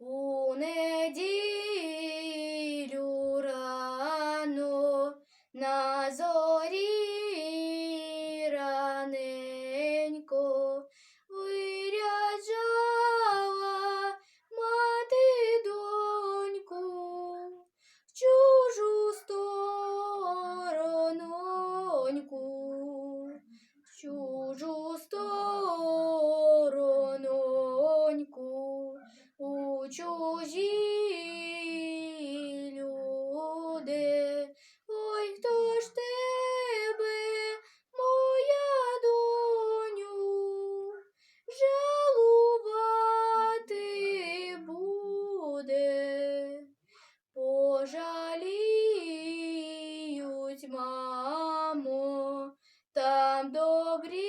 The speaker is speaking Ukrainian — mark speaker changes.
Speaker 1: У неділю рано на зорі раненько виряджала мати доньку в чужу сторононьку, чужі люди, ой, хто ж тебе, моя доню, жалувати буде, пожаліють, мамо, там добрі.